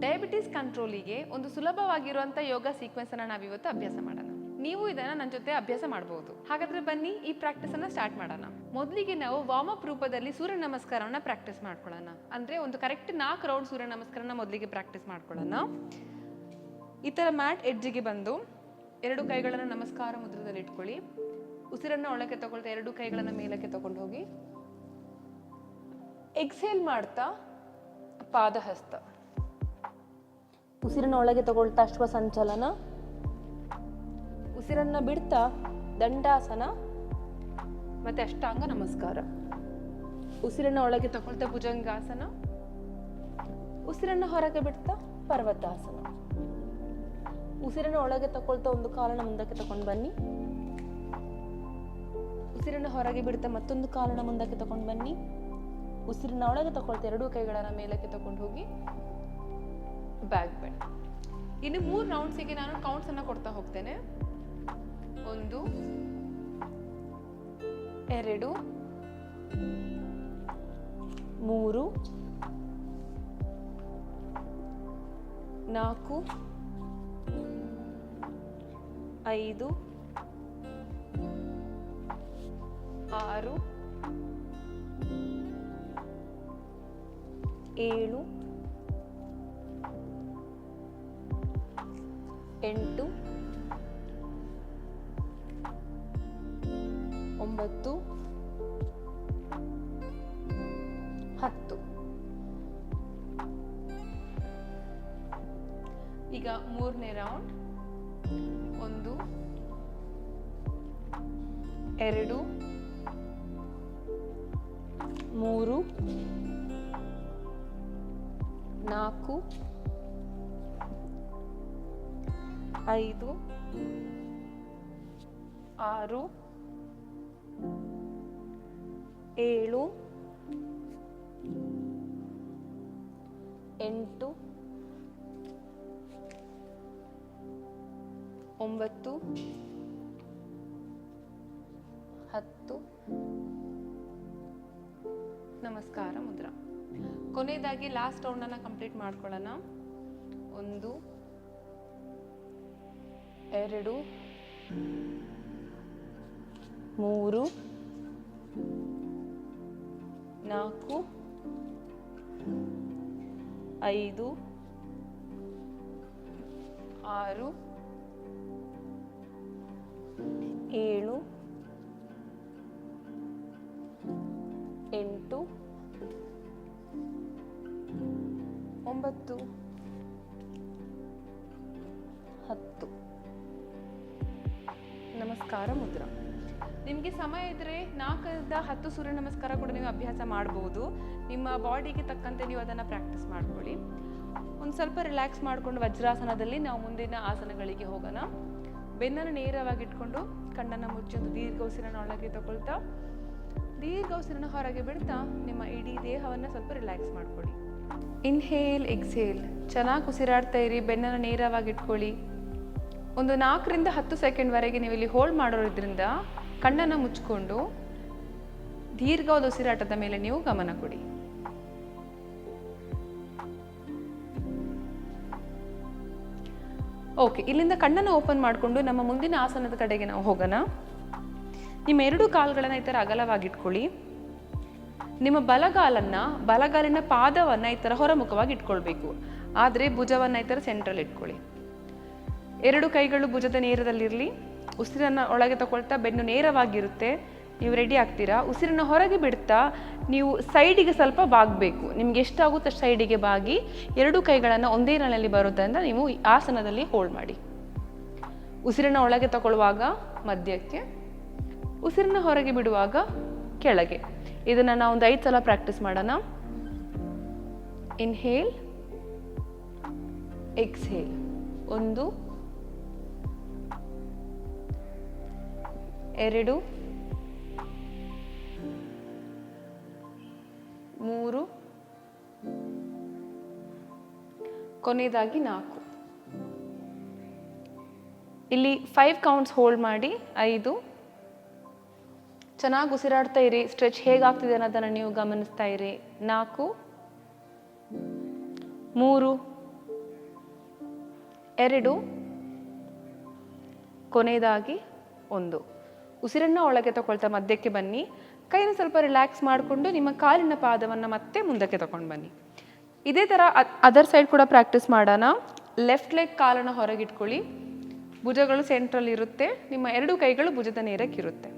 Diabetes ಕಂಟ್ರೋಲಿಗೆ ಒಂದು ಸುಲಭವಾಗಿರುವಂಥ ಯೋಗ ಸೀಕ್ವೆಸ್ಸನ್ನು ನಾವು ಇವತ್ತು ಅಭ್ಯಾಸ ಮಾಡೋಣ. ನೀವು ಇದನ್ನ ನನ್ನ ಜೊತೆ ಅಭ್ಯಾಸ ಮಾಡಬಹುದು ಹಾಗಾದ್ರೆ ಬನ್ನಿ, ಈ ಪ್ರಾಕ್ಟೀಸ್ ಅನ್ನ ಸ್ಟಾರ್ಟ್ ಮಾಡೋಣ. ಮೊದಲಿಗೆ ನಾವು ವಾರ್ಮ್ ಅಪ್ ರೂಪದಲ್ಲಿ ಸೂರ್ಯ ನಮಸ್ಕಾರವನ್ನ ಪ್ರಾಕ್ಟೀಸ್ ಮಾಡ್ಕೊಳ್ಳೋಣ. ಅಂದ್ರೆ ಒಂದು ಕರೆಕ್ಟ್ ನಾಲ್ಕು ರೌಂಡ್ ಸೂರ್ಯ ನಮಸ್ಕಾರನ ಮೊದಲಿಗೆ ಪ್ರಾಕ್ಟೀಸ್ ಮಾಡ್ಕೊಳ್ಳೋಣ. ಈ ಥರ ಮ್ಯಾಟ್ ಎಡ್ಜಿಗೆ ಬಂದು ಎರಡು ಕೈಗಳನ್ನು ನಮಸ್ಕಾರ ಮುದ್ರದಲ್ಲಿ ಇಟ್ಕೊಳ್ಳಿ. ಉಸಿರನ್ನ ಒಳಗೆ ತಗೊಳ್ತಾ ಎರಡು ಕೈಗಳನ್ನು ಮೇಲಕ್ಕೆ ತಗೊಂಡು ಹೋಗಿ. ಎಕ್ಸೇಲ್ ಮಾಡ್ತಾ ಪಾದಹಸ್ತ. ಉಸಿರನ್ನ ಒಳಗೆ ತಗೊಳ್ತಾ ಅಶ್ವ ಸಂಚಲನ. ಉಸಿರನ್ನ ಬಿಡ್ತಾ ದಂಡಾಸನ. ಮತ್ತೆ ಅಷ್ಟಾಂಗ ನಮಸ್ಕಾರ. ಉಸಿರನ್ನ ಒಳಗೆ ತಗೊಳ್ತಾ ಭುಜಂಗಾಸನ. ಉಸಿರನ್ನ ಹೊರಗೆ ಬಿಡ್ತಾ ಪರ್ವತಾಸನ. ಉಸಿರನ್ನ ಒಳಗೆ ತಗೊಳ್ತಾ ಒಂದು ಕಾಲನ ಮುಂದಕ್ಕೆ ತಗೊಂಡು ಬನ್ನಿ. ಉಸಿರನ್ನ ಹೊರಗೆ ಬಿಡ್ತಾ ಮತ್ತೊಂದು ಕಾಲನ ಮುಂದಕ್ಕೆ ತಗೊಂಡು ಬನ್ನಿ. ಉಸಿರನ್ನ ಒಳಗೆ ತಗೊಳ್ತಾ ಎರಡೂ ಕೈಗಳನ್ನ ಮೇಲಕ್ಕೆ ತಗೊಂಡು ಹೋಗಿ. Back bend. ಇನ್ನು ಮೂರು ರೌಂಡ್ಸಿಗೆ ನಾನು ಕೌಂಟ್ಸ್ ಅನ್ನ ಕೊಡ್ತಾ ಹೋಗ್ತೇನೆ. ಒಂದು, ಎರಡು, ಮೂರು, ನಾಲ್ಕು, ಐದು, ಆರು, ಏಳು ಎಂಟು ಒಂಬತ್ತು ಹತ್ತು. ಈಗ ಮೂರನೇ ರೌಂಡ್ ಒಂದು ಎರಡು ಐದು ಆರು ಏಳು ಎಂಟು ಒಂಬತ್ತು ಹತ್ತು. ನಮಸ್ಕಾರ ಮುದ್ರಾ. ಕೊನೆಯದಾಗಿ ಲಾಸ್ಟ್ ರೌಂಡನ್ನು ಕಂಪ್ಲೀಟ್ ಮಾಡ್ಕೊಳ್ಳೋಣ. ಒಂದು ಎರಡು ಮೂರು ನಾಲ್ಕು ಐದು ಆರು ಏಳು ಎಂಟು ಒಂಬತ್ತು. ನಿಮಗೆ ಸಮಯ ಇದ್ದರೆ ನಾಲ್ಕರಿಂದ ಹತ್ತು ಸೂರ್ಯ ನಮಸ್ಕಾರ ಕೂಡ ನೀವು ಅಭ್ಯಾಸ ಮಾಡ್ಬೋದು. ನಿಮ್ಮ ಬಾಡಿಗೆ ತಕ್ಕಂತೆ ನೀವು ಅದನ್ನು ಪ್ರಾಕ್ಟೀಸ್ ಮಾಡ್ಕೊಳ್ಳಿ. ಒಂದು ಸ್ವಲ್ಪ ರಿಲ್ಯಾಕ್ಸ್ ಮಾಡಿಕೊಂಡು ವಜ್ರಾಸನದಲ್ಲಿ ನಾವು ಮುಂದಿನ ಆಸನಗಳಿಗೆ ಹೋಗೋಣ. ಬೆನ್ನನ್ನು ನೇರವಾಗಿ ಇಟ್ಕೊಂಡು ಕಣ್ಣನ್ನು ಮುಚ್ಚಿ ಒಂದು ದೀರ್ಘ ಉಸಿರನ್ನ ಒಳಗೆ ತಗೊಳ್ತಾ, ದೀರ್ಘ ಉಸಿರನ್ನ ಹೊರಗೆ ಬಿಡ್ತಾ ನಿಮ್ಮ ಇಡೀ ದೇಹವನ್ನು ಸ್ವಲ್ಪ ರಿಲ್ಯಾಕ್ಸ್ ಮಾಡ್ಕೊಳ್ಳಿ. ಇನ್ಹೇಲ್ ಎಕ್ಸೇಲ್ ಚೆನ್ನಾಗಿ ಉಸಿರಾಡ್ತಾ ಇರಿ, ಬೆನ್ನನ್ನು ನೇರವಾಗಿ ಇಟ್ಕೊಳ್ಳಿ. ಒಂದು ನಾಲ್ಕರಿಂದ ಹತ್ತು ಸೆಕೆಂಡ್ವರೆಗೆ ನೀವು ಇಲ್ಲಿ ಹೋಲ್ಡ್ ಮಾಡೋದ್ರಿಂದ ಕಣ್ಣನ್ನು ಮುಚ್ಚಿಕೊಂಡು ದೀರ್ಘವಾದ ಉಸಿರಾಟದ ಮೇಲೆ ನೀವು ಗಮನ ಕೊಡಿ. ಓಕೆ ಇಲ್ಲಿಂದ ಕಣ್ಣನ್ನು ಓಪನ್ ಮಾಡಿಕೊಂಡು ನಮ್ಮ ಮುಂದಿನ ಆಸನದ ಕಡೆಗೆ ನಾವು ಹೋಗೋಣ. ನಿಮ್ಮ ಎರಡು ಕಾಲುಗಳನ್ನು ಈ ಥರ ಅಗಲವಾಗಿಟ್ಕೊಳ್ಳಿ. ನಿಮ್ಮ ಬಲಗಾಲನ್ನ, ಬಲಗಾಲಿನ ಪಾದವನ್ನ ಈ ಥರ ಹೊರಮುಖವಾಗಿ ಇಟ್ಕೊಳ್ಬೇಕು ಆದರೆ ಭುಜವನ್ನ ಈ ಥರ ಸೆಂಟ್ರಲ್ ಇಟ್ಕೊಳ್ಳಿ. ಎರಡು ಕೈಗಳು ಭುಜದ ನೇರದಲ್ಲಿರಲಿ. ಉಸಿರನ್ನ ಒಳಗೆ ತಗೊಳ್ತಾ ಬೆನ್ನು ನೇರವಾಗಿರುತ್ತೆ, ನೀವು ರೆಡಿ ಆಗ್ತೀರಾ? ಉಸಿರನ್ನು ಹೊರಗೆ ಬಿಡ್ತಾ ನೀವು ಸೈಡಿಗೆ ಸ್ವಲ್ಪ ಬಾಗಬೇಕು. ನಿಮ್ಗೆ ಎಷ್ಟಾಗುತ್ತೆ ಸೈಡಿಗೆ ಬಾಗಿ ಎರಡು ಕೈಗಳನ್ನು ಒಂದೇ ನಳಲ್ಲಿ ಬರೋದ್ರಿಂದ ನೀವು ಆಸನದಲ್ಲಿ ಹೋಲ್ಡ್ ಮಾಡಿ. ಉಸಿರನ್ನು ಒಳಗೆ ತಗೊಳ್ಳುವಾಗ ಮಧ್ಯಕ್ಕೆ, ಉಸಿರನ್ನ ಹೊರಗೆ ಬಿಡುವಾಗ ಕೆಳಗೆ. ಇದನ್ನು ನಾವು ಒಂದು ಐದು ಸಲ ಪ್ರಾಕ್ಟೀಸ್ ಮಾಡೋಣ. ಇನ್ಹೇಲ್ ಎಕ್ಸ್ಹೇಲ್ ಒಂದು ಎರಡು, ಮೂರು, ಕೊನೆಯದಾಗಿ ನಾಲ್ಕು. ಇಲ್ಲಿ ಫೈವ್ ಕೌಂಟ್ಸ್ ಹೋಲ್ಡ್ ಮಾಡಿ, ಐದು. ಚೆನ್ನಾಗಿ ಉಸಿರಾಡ್ತಾ ಇರಿ ಸ್ಟ್ರೆಚ್ ಹೇಗಾಗ್ತಿದೆ ಅನ್ನೋದನ್ನು ನೀವು ಗಮನಿಸ್ತಾ ಇರಿ. ನಾಲ್ಕು, ಮೂರು, ಎರಡು, ಕೊನೆಯದಾಗಿ ಒಂದು. ಉಸಿರನ್ನು ಒಳಗೆ ತಗೊಳ್ತಾ ಮಧ್ಯಕ್ಕೆ ಬನ್ನಿ. ಕೈನ ಸ್ವಲ್ಪ ರಿಲ್ಯಾಕ್ಸ್ ಮಾಡಿಕೊಂಡು ನಿಮ್ಮ ಕಾಲಿನ ಪಾದವನ್ನು ಮತ್ತೆ ಮುಂದಕ್ಕೆ ತಗೊಂಡು ಬನ್ನಿ. ಇದೇ ಥರ ಅದರ್ ಸೈಡ್ ಕೂಡ ಪ್ರಾಕ್ಟೀಸ್ ಮಾಡೋಣ. ಲೆಫ್ಟ್ ಲೆಗ್ ಕಾಲನ್ನು ಹೊರಗಿಟ್ಕೊಳ್ಳಿ. ಭುಜಗಳು ಸೆಂಟ್ರಲ್ಲಿ ಇರುತ್ತೆ. ನಿಮ್ಮ ಎರಡು ಕೈಗಳು ಭುಜದ ನೇರಕ್ಕಿರುತ್ತೆ.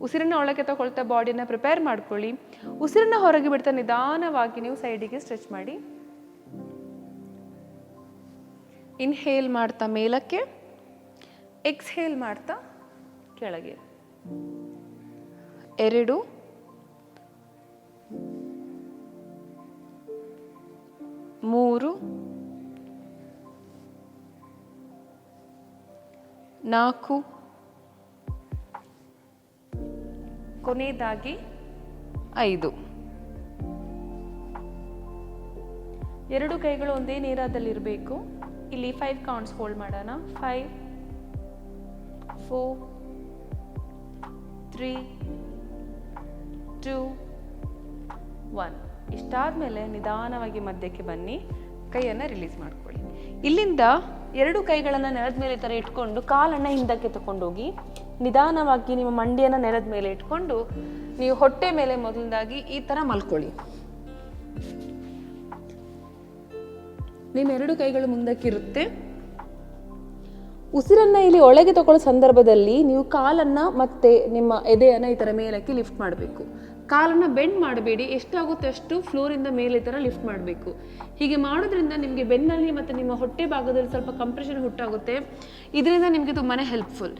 ಉಸಿರನ್ನ ಒಳಗೆ ತಗೊಳ್ತಾ ಬಾಡಿನ ಪ್ರಿಪೇರ್ ಮಾಡ್ಕೊಳ್ಳಿ. ಉಸಿರನ್ನ ಹೊರಗೆ ಬಿಡ್ತಾ ನಿಧಾನವಾಗಿ ನೀವು ಸೈಡಿಗೆ ಸ್ಟ್ರೆಚ್ ಮಾಡಿ. ಇನ್ಹೇಲ್ ಮಾಡ್ತಾ ಮೇಲಕ್ಕೆ. ಎಕ್ಸ್ಹೇಲ್ ಮಾಡ್ತಾ ಕೆಳಗೆ. ಎರಡು. ಮೂರು. ನಾಲ್ಕು. ಕೊನೆಯದಾಗಿ ಐದು. ಎರಡು ಕೈಗಳು ಒಂದೇ ನೇರದಲ್ಲಿರಬೇಕು. ಇಲ್ಲಿ ಫೈವ್ ಕೌಂಟ್ಸ್ ಹೋಲ್ಡ್ ಮಾಡೋಣ. Five four three two one ಇಷ್ಟಾದಮೇಲೆ ನಿಧಾನವಾಗಿ ಮಧ್ಯಕ್ಕೆ ಬನ್ನಿ. ಕೈಯನ್ನು ರಿಲೀಸ್ ಮಾಡ್ಕೊಳ್ಳಿ. ಇಲ್ಲಿಂದ ಎರಡು ಕೈಗಳನ್ನು ನೆಲದ ಮೇಲೆ ಥರ ಇಟ್ಕೊಂಡು ಕಾಲನ್ನು ಹಿಂದಕ್ಕೆ ತಗೊಂಡೋಗಿ ನಿಧಾನವಾಗಿ ನಿಮ್ಮ ಮಂಡಿಯನ್ನು ನೆಲದ ಮೇಲೆ ಇಟ್ಕೊಂಡು ನೀವು ಹೊಟ್ಟೆ ಮೇಲೆ ಮೊದಲದಾಗಿ ಈ ಥರ ಮಲ್ಕೊಳ್ಳಿ. ನಿಮ್ಮ ಎರಡು ಕೈಗಳು ಮುಂದಕ್ಕಿರುತ್ತೆ ಉಸಿರನ್ನ ಇಲ್ಲಿ ಒಳಗೆ ತಗೊಳ್ಳೋ ಸಂದರ್ಭದಲ್ಲಿ ನೀವು ಕಾಲನ್ನ ಮತ್ತೆ ನಿಮ್ಮ ಎದೆಯನ್ನು ಈ ಥರ ಮೇಲಕ್ಕೆ ಲಿಫ್ಟ್ ಮಾಡಬೇಕು. ಕಾಲನ್ನ ಬೆಂಡ್ ಮಾಡಬೇಡಿ. ಎಷ್ಟಾಗುತ್ತೆ ಅಷ್ಟು ಫ್ಲೋರಿಂದ ಮೇಲೆ ಈ ಥರ ಲಿಫ್ಟ್ ಮಾಡಬೇಕು. ಹೀಗೆ ಮಾಡೋದ್ರಿಂದ ನಿಮಗೆ ಬೆನ್ನಲ್ಲಿ ಮತ್ತೆ ನಿಮ್ಮ ಹೊಟ್ಟೆ ಭಾಗದಲ್ಲಿ ಸ್ವಲ್ಪ ಕಂಪ್ರೆಷನ್ ಹುಟ್ಟಾಗುತ್ತೆ. ಇದರಿಂದ ನಿಮಗೆ ತುಂಬಾ ಹೆಲ್ಪ್ಫುಲ್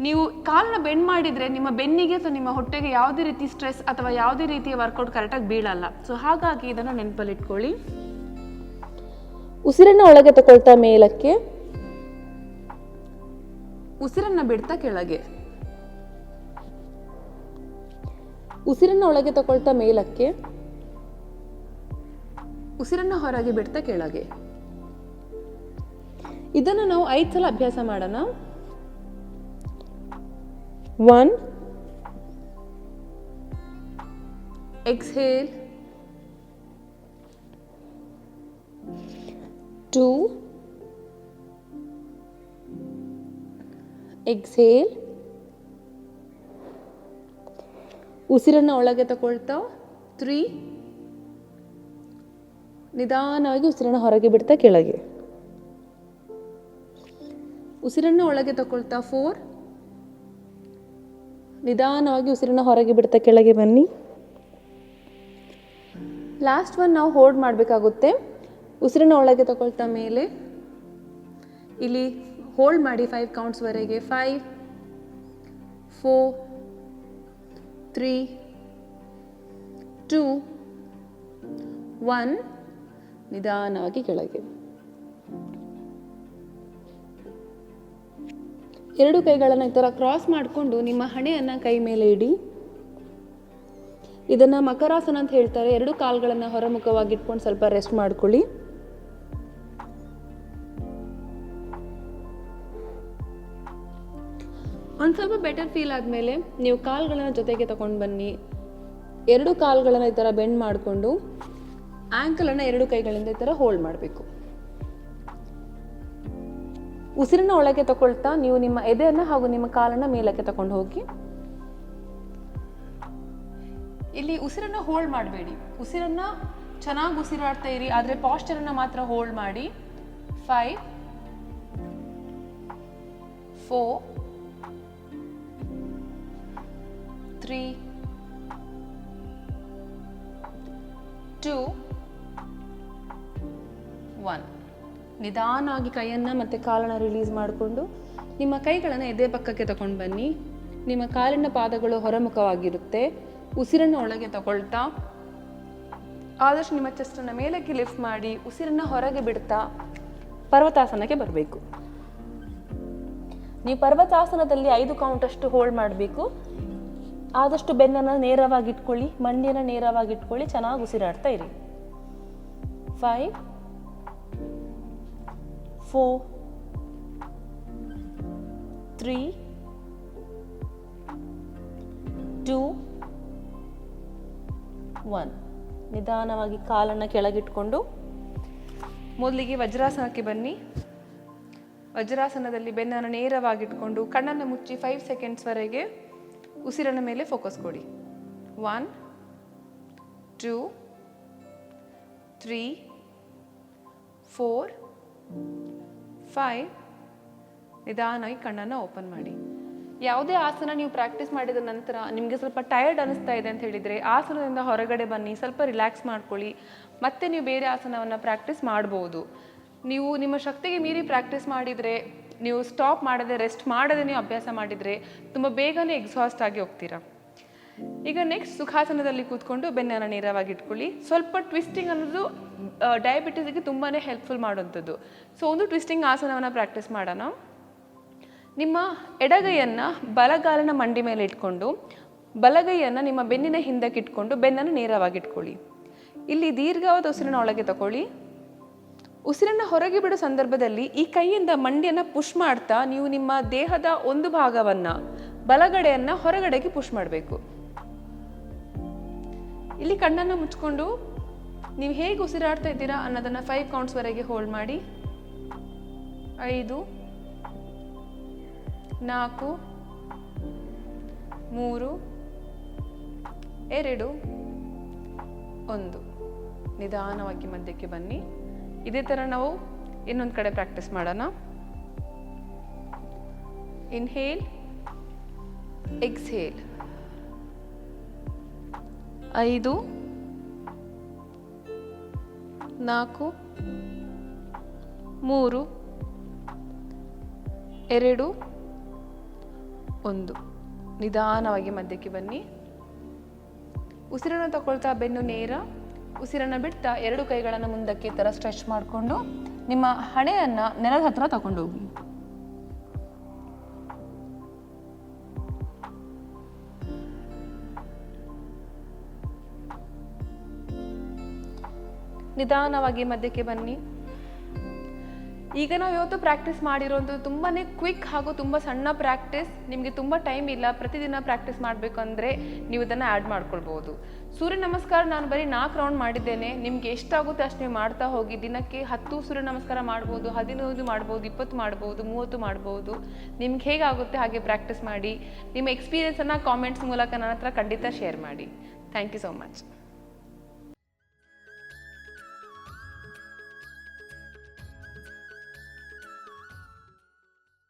ನೀವು ಕಾಲನ್ನ ಬೆಂಡ್ ಮಾಡಿದ್ರೆ ನಿಮ್ಮ ಬೆನ್ನಿಗೆ ಅಥವಾ ನಿಮ್ಮ ಹೊಟ್ಟೆಗೆ ಯಾವುದೇ ರೀತಿ ಸ್ಟ್ರೆಸ್ ಅಥವಾ ಯಾವುದೇ ರೀತಿಯ ವರ್ಕೌಟ್ ಕರೆಕ್ಟಾಗಿ ಬೀಳಲ್ಲ. ಸೊ ಹಾಗಾಗಿ ಇದನ್ನು ನೆನಪಲ್ಲಿಟ್ಕೊಳ್ಳಿ ಉಸಿರನ್ನ ಒಳಗೆ ತಗೊಳ್ತಾ ಮೇಲಕ್ಕೆ ಉಸಿರನ್ನ ಬಿಡ್ತಾ ಕೆಳಗೆ. ಉಸಿರನ್ನ ಒಳಗೆ ತಗೊಳ್ತಾ ಮೇಲಕ್ಕೆ. ಉಸಿರನ್ನ ಹೊರಗೆ ಬಿಡ್ತಾ ಕೆಳಗೆ. ಇದನ್ನು ನಾವು ಐದು ಸಲ ಅಭ್ಯಾಸ ಮಾಡೋಣ. ಒನ್. Exhale two. ಎಕ್ಸೇಲ್ ಉಸಿರನ್ನು ಒಳಗೆ ತಗೊಳ್ತಾ ತ್ರೀ ನಿಧಾನವಾಗಿ ಉಸಿರನ್ನು ಹೊರಗೆ ಬಿಡ್ತಾ ಕೆಳಗೆ. ಉಸಿರನ್ನು ಒಳಗೆ ತಗೊಳ್ತಾ ಫೋರ್ ನಿಧಾನವಾಗಿ ಉಸಿರನ್ನು ಹೊರಗೆ ಬಿಡ್ತಾ ಕೆಳಗೆ ಬನ್ನಿ. ಲಾಸ್ಟ್ ಒನ್ ನಾವು ಹೋಲ್ಡ್ ಮಾಡಬೇಕಾಗುತ್ತೆ. ಉಸಿರನ್ನ ಒಳಗೆ ತಗೊಳ್ತಾ ಮೇಲೆ. ಇಲ್ಲಿ ಹೋಲ್ಡ್ ಮಾಡಿ five ಕೌಂಟ್ಸ್ವರೆಗೆ five four three two one ನಿಧಾನವಾಗಿ ಕೆಳಗೆ. ಎರಡು ಕೈಗಳನ್ನು ಈ ಥರ ಕ್ರಾಸ್ ಮಾಡಿಕೊಂಡು ನಿಮ್ಮ ಹಣೆಯನ್ನು ಕೈ ಮೇಲೆ ಇಡಿ. ಇದನ್ನು ಮಕರಾಸನ ಅಂತ ಹೇಳ್ತಾರೆ. ಎರಡು ಕಾಲುಗಳನ್ನು ಹೊರಮುಖವಾಗಿ ಇಟ್ಕೊಂಡು ಸ್ವಲ್ಪ ರೆಸ್ಟ್ ಮಾಡ್ಕೊಳ್ಳಿ. ಒಂದು ಸ್ವಲ್ಪ ಬೆಟರ್ ಫೀಲ್ ಆದಮೇಲೆ ನೀವು ಕಾಲುಗಳನ್ನು ಜೊತೆಗೆ ತಗೊಂಡು ಬನ್ನಿ. ಎರಡು ಕಾಲುಗಳನ್ನು ಈ ಥರ ಬೆಂಡ್ ಮಾಡಿಕೊಂಡು ಆ್ಯಂಕಲನ್ನು ಎರಡು ಕೈಗಳಿಂದ ಈ ಥರ ಹೋಲ್ಡ್ ಮಾಡಬೇಕು. ಉಸಿರನ್ನ ಒಳಗೆ ತಗೊಳ್ತಾ ನೀವು ನಿಮ್ಮ ಎದೆಯನ್ನು ಹಾಗೂ ನಿಮ್ಮ ಕಾಲನ್ನು ಮೇಲಕ್ಕೆ ತಗೊಂಡು ಹೋಗಿ. ಇಲ್ಲಿ ಉಸಿರನ್ನು ಹೋಲ್ಡ್ ಮಾಡಬೇಡಿ. ಉಸಿರನ್ನ ಚೆನ್ನಾಗಿ ಉಸಿರಾಡ್ತಾ ಇರಿ, ಆದರೆ ಪಾಶ್ಚರನ್ನು ಮಾತ್ರ ಹೋಲ್ಡ್ ಮಾಡಿ. Five four three two one ನಿಧಾನವಾಗಿ ಕೈಯನ್ನು ಮತ್ತು ಕಾಲನ್ನು ರಿಲೀಸ್ ಮಾಡಿಕೊಂಡು ನಿಮ್ಮ ಕೈಗಳನ್ನು ಎದೆ ಪಕ್ಕಕ್ಕೆ ತಗೊಂಡು ಬನ್ನಿ. ನಿಮ್ಮ ಕಾಲಿನ ಪಾದಗಳು ಹೊರಮುಖವಾಗಿರುತ್ತೆ. ಉಸಿರನ್ನು ಒಳಗೆ ತಗೊಳ್ತಾ. ಆದಷ್ಟು ನಿಮ್ಮ ಚೆಸ್ಟನ್ನು ಮೇಲಕ್ಕೆ ಲಿಫ್ಟ್ ಮಾಡಿ ಉಸಿರನ್ನು ಹೊರಗೆ ಬಿಡ್ತಾ ಪರ್ವತಾಸನಕ್ಕೆ ಬರಬೇಕು. ನೀವು ಪರ್ವತಾಸನದಲ್ಲಿ ಐದು ಕೌಂಟಷ್ಟು ಹೋಲ್ಡ್ ಮಾಡಬೇಕು. ಆದಷ್ಟು ಬೆನ್ನನ್ನು ನೇರವಾಗಿ ಇಟ್ಕೊಳ್ಳಿ ಮಂಡಿಯನ್ನು ನೇರವಾಗಿ ಇಟ್ಕೊಳ್ಳಿ ಚೆನ್ನಾಗಿ ಉಸಿರಾಡ್ತಾ ಇರಿ. Five four three two one ನಿಧಾನವಾಗಿ ಕಾಲನ್ನು ಕೆಳಗಿಟ್ಕೊಂಡು ಮೊದಲಿಗೆ ವಜ್ರಾಸನಕ್ಕೆ ಬನ್ನಿ. ವಜ್ರಾಸನದಲ್ಲಿ ಬೆನ್ನನ್ನು ನೇರವಾಗಿಟ್ಕೊಂಡು ಕಣ್ಣನ್ನು ಮುಚ್ಚಿ ಫೈವ್ ಸೆಕೆಂಡ್ಸ್ವರೆಗೆ ಉಸಿರನ ಮೇಲೆ ಫೋಕಸ್ ಕೊಡಿ. One two three four five ನಿಧಾನವಾಗಿ ಕಣ್ಣನ್ನು ಓಪನ್ ಮಾಡಿ. ಯಾವುದೇ ಆಸನ ನೀವು ಪ್ರಾಕ್ಟೀಸ್ ಮಾಡಿದ ನಂತರ ನಿಮಗೆ ಸ್ವಲ್ಪ ಟಯರ್ಡ್ ಅನಿಸ್ತಾ ಇದೆ ಅಂತ ಹೇಳಿದರೆ ಆಸನದಿಂದ ಹೊರಗಡೆ ಬನ್ನಿ, ಸ್ವಲ್ಪ ರಿಲ್ಯಾಕ್ಸ್ ಮಾಡ್ಕೊಳ್ಳಿ. ಮತ್ತೆ ನೀವು ಬೇರೆ ಆಸನವನ್ನು ಪ್ರಾಕ್ಟೀಸ್ ಮಾಡ್ಬೋದು. ನೀವು ನಿಮ್ಮ ಶಕ್ತಿಗೆ ಮೀರಿ ಪ್ರಾಕ್ಟೀಸ್ ಮಾಡಿದರೆ ನೀವು ಸ್ಟಾಪ್ ಮಾಡದೆ ರೆಸ್ಟ್ ಮಾಡದೆ ನೀವು ಅಭ್ಯಾಸ ಮಾಡಿದರೆ ತುಂಬ ಬೇಗನೆ ಎಕ್ಸಾಸ್ಟ್ ಆಗಿ ಹೋಗ್ತೀರಾ. ಈಗ ನೆಕ್ಸ್ಟ್ ಸುಖಾಸನದಲ್ಲಿ ಕೂತ್ಕೊಂಡು ಬೆನ್ನನ್ನು ನೇರವಾಗಿ ಇಟ್ಕೊಳ್ಳಿ. ಸ್ವಲ್ಪ ಟ್ವಿಸ್ಟಿಂಗ್ ಅನ್ನೋದು ಡಯಾಬಿಟಿಸ್ಗೆ ತುಂಬಾ ಹೆಲ್ಪ್ಫುಲ್ ಮಾಡುವಂಥದ್ದು. ಸೊ ಒಂದು ಟ್ವಿಸ್ಟಿಂಗ್ ಆಸನವನ್ನು ಪ್ರಾಕ್ಟೀಸ್ ಮಾಡೋಣ. ನಿಮ್ಮ ಎಡಗೈಯನ್ನು ಬಲಗಾಲನ ಮಂಡಿ ಮೇಲೆ ಇಟ್ಕೊಂಡು, ಬಲಗೈಯನ್ನು ನಿಮ್ಮ ಬೆನ್ನಿನ ಹಿಂದಕ್ಕೆ ಇಟ್ಕೊಂಡು ಬೆನ್ನನ್ನು ನೇರವಾಗಿ ಇಟ್ಕೊಳ್ಳಿ. ಇಲ್ಲಿ ದೀರ್ಘವಾದ ಉಸಿರನ್ನ ಒಳಗೆ ತಗೊಳ್ಳಿ ಉಸಿರನ್ನ ಹೊರಗೆ ಬಿಡೋ ಸಂದರ್ಭದಲ್ಲಿ ಈ ಕೈಯಿಂದ ಮಂಡಿಯನ್ನು ಪುಷ್ ಮಾಡ್ತಾ ನೀವು ನಿಮ್ಮ ದೇಹದ ಒಂದು ಭಾಗವನ್ನು, ಬಲಗಡೆಯನ್ನು ಹೊರಗಡೆಗೆ ಪುಷ್ ಮಾಡಬೇಕು. ಇಲ್ಲಿ ಕಣ್ಣನ್ನು ಮುಚ್ಕೊಂಡು ನೀವು ಹೇಗೆ ಉಸಿರಾಡ್ತಾ ಇದ್ದೀರಾ ಅನ್ನೋದನ್ನು ಫೈವ್ ಕೌಂಟ್ಸ್ವರೆಗೆ ಹೋಲ್ಡ್ ಮಾಡಿ. ಐದು, ನಾಲ್ಕು, ಮೂರು, ಎರಡು, ಒಂದು. ನಿಧಾನವಾಗಿ ಮಧ್ಯಕ್ಕೆ ಬನ್ನಿ. ಇದೇ ಥರ ನಾವು ಇನ್ನೊಂದು ಕಡೆ ಪ್ರಾಕ್ಟೀಸ್ ಮಾಡೋಣ. ಇನ್ಹೇಲ್ ಎಕ್ಸ್ಹೇಲ್ ಐದು, ನಾಲ್ಕು, ಮೂರು, ಎರಡು, ಒಂದು. ನಿಧಾನವಾಗಿ ಮಧ್ಯಕ್ಕೆ ಬನ್ನಿ. ಉಸಿರನ್ನು ತಗೊಳ್ತಾ ಬೆನ್ನು ನೇರ. ಉಸಿರನ್ನು ಬಿಡ್ತಾ ಎರಡು ಕೈಗಳನ್ನು ಮುಂದಕ್ಕೆ ಥರ ಸ್ಟ್ರೆಚ್ ಮಾಡಿಕೊಂಡು ನಿಮ್ಮ ಹಣೆಯನ್ನು ನೆಲದ ಹತ್ರ ತಗೊಂಡೋಗಿ. ನಿಧಾನವಾಗಿ ಮಧ್ಯಕ್ಕೆ ಬನ್ನಿ. ಈಗ ನಾವು ಇವತ್ತು ಪ್ರಾಕ್ಟೀಸ್ ಮಾಡಿರೋದು ತುಂಬಾ ಕ್ವಿಕ್ ಹಾಗೂ ತುಂಬ ಸಣ್ಣ ಪ್ರಾಕ್ಟೀಸ್ ನಿಮಗೆ ತುಂಬ ಟೈಮ್ ಇಲ್ಲ. ಪ್ರತಿದಿನ ಪ್ರಾಕ್ಟೀಸ್ ಮಾಡಬೇಕು ಅಂದರೆ ನೀವು ಇದನ್ನು ಆ್ಯಡ್ ಮಾಡ್ಕೊಳ್ಬೋದು. ಸೂರ್ಯ ನಮಸ್ಕಾರ ನಾನು ಬರೀ ನಾಲ್ಕು ರೌಂಡ್ ಮಾಡಿದ್ದೇನೆ. ನಿಮ್ಗೆ ಎಷ್ಟಾಗುತ್ತೆ ಅಷ್ಟು ನೀವು ಮಾಡ್ತಾ ಹೋಗಿ. ದಿನಕ್ಕೆ ಹತ್ತು ಸೂರ್ಯ ನಮಸ್ಕಾರ ಮಾಡ್ಬೋದು, ಹದಿನೈದು ಮಾಡ್ಬೋದು, ಇಪ್ಪತ್ತು ಮಾಡ್ಬೋದು, ಮೂವತ್ತು ಮಾಡ್ಬೋದು. ನಿಮ್ಗೆ ಹೇಗಾಗುತ್ತೆ ಹಾಗೆ ಪ್ರಾಕ್ಟೀಸ್ ಮಾಡಿ. ನಿಮ್ಮ ಎಕ್ಸ್ಪೀರಿಯೆನ್ಸನ್ನು ಕಾಮೆಂಟ್ಸ್ ಮೂಲಕ ನನ್ನ ಹತ್ರ ಖಂಡಿತ ಶೇರ್ ಮಾಡಿ. Thank you so much